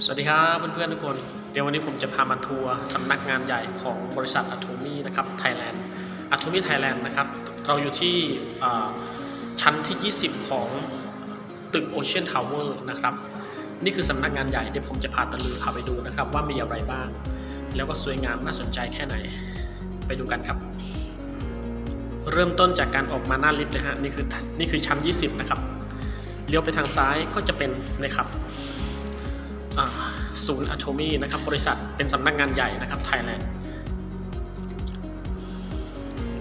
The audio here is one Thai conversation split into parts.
สวัสดีครับเพื่อนๆทุกคน เดี๋ยววันนี้ผมจะพามาทัวร์สำนักงานใหญ่ของบริษัท a t o m y นะครับไทยแลนด์ a t o m y Thailand นะครับ เราอยู่ที่ชั้นที่ 20 ของตึก Ocean Tower นะครับ นี่คือสำนักงานใหญ่เดี๋ยวผมจะพาตะลุยพาไปดูนะครับ ว่ามีอะไรบ้าง แล้วก็สวยงามน่าสนใจแค่ไหน ไปดูกันครับ เริ่มต้นจากการออกมาหน้าลิฟต์เลยฮะนี่คือนี่คือชั้น 20 นะครับเลี้ยวไปทางซ้ายก็จะเป็นนะครับ ศูนย์อะโทมีนะครับบริษัทเป็นสำนักงานใหญ่นะครับไทยแลนด์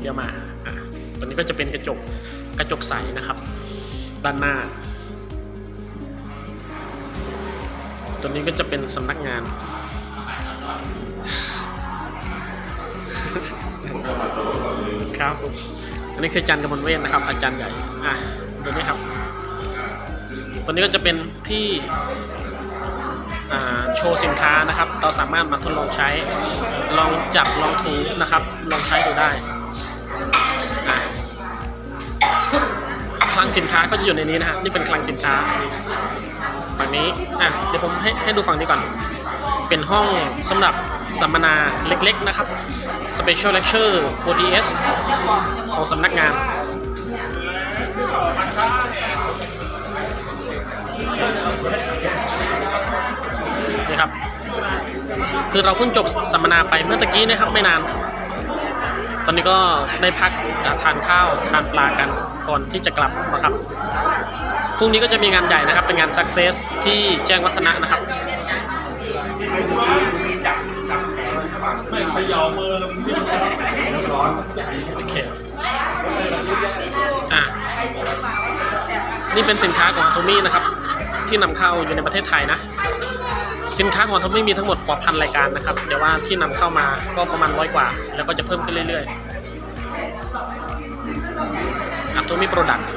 เดี๋ยวมาตัวนี้ก็จะเป็นกระจกกระจกใสนะครับ ด้านหน้า ตัวนี้ก็จะเป็นสำนักงานครับอันนี้คือจารย์กมลเวทนะครับ อาจารย์ใหญ่อะดูนี่ครับ ตัวนี้ก็จะเป็นที่ โชว์สินค้านะครับ เราสามารถมาทดลองใช้ ลองจับลองถูนะครับ ลองใช้ดูได้คลังสินค้าก็จะอยู่ในนี้นะฮะนี่เป็นคลังสินค้าฝั่งนี้อะเดี๋ยวผมให้ให้ดูฝั่งนี้ก่อน เป็นห้องสำหรับสัมมนาเล็กๆนะครับ Special Lecture ODS ของสำนักงาน ครับ คือเราเพิ่งจบสัมมนาไปเมื่อตะกี้นะครับไม่นาน ตอนนี้ก็ได้พักทานข้าวทานปลากันก่อนที่จะกลับนะครับพรุ่งนี้ก็จะมีงานใหญ่นะครับ เป็นงาน Success ที่แจ้งวัฒนะนะครับโอเคอะนี่เป็นสินค้าของโทมี่นะครับ ที่นำเข้าอยู่ในประเทศไทยนะ สินค้าของโทมี่มีทั้งหมดกว่าพันรายการนะครับ แต่ว่าที่นำเข้ามาก็ประมาณร้อยกว่า แล้วก็จะเพิ่มขึ้นเรื่อยๆอัตโทมี่โปรดักต์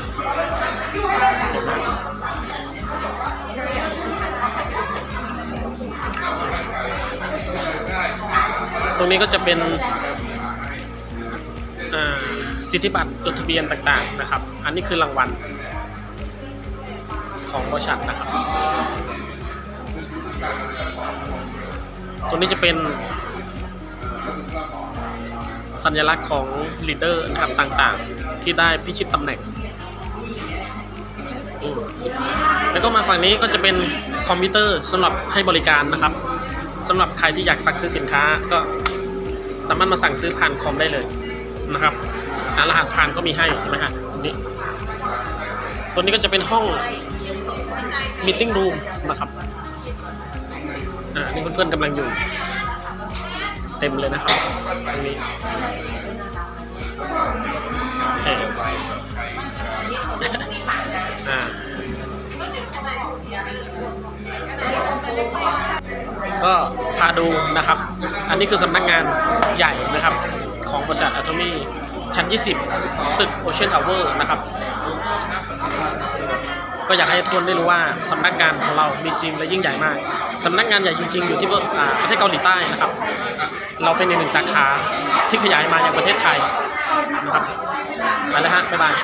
ตรงนี้ก็จะเป็นอ่าสิทธิบัตรจดทะเบียนต่างๆนะครับ อันนี้คือรางวัลของบริษัทนะครับ ตัวนี้จะเป็น สัญลักษณ์ของลีดเดอร์นะครับต่างๆ ที่ได้พิชิตตำแหน่ง แล้วก็มาฝั่งนี้ก็จะเป็นคอมพิวเตอร์สำหรับให้บริการนะครับสำหรับใครที่อยากสั่งซื้อสินค้าก็สามารถมาสั่งซื้อผ่านคอมได้เลยนะครับอ่ารหัสผ่านก็มีให้ใช่ไหมฮะตรงนี้ ตัวนี้ก็จะเป็นห้องมีติ้งรูมนะครับ อ่านี่เพื่อนๆกำลังอยู่ เต็มเลยนะครับตรงนี้อ่าก็พาดูนะครับ อันนี้คือสำนักงานใหญ่นะครับ ของบริษัทอะโทมีชั้น 20 ตึก Ocean Tower นะครับ ก็อยากให้ทุกคนได้รู้ว่าสำนักงานของเรามีจริงและยิ่งใหญ่มากสำนักงานใหญ่จริงๆอยู่ที่ประเทศเกาหลีใต้นะครับ เราเป็นในหนึ่งสาขาที่ขยายมาอย่างประเทศไทยนะครับไปแล้วฮะบ๊ายบาย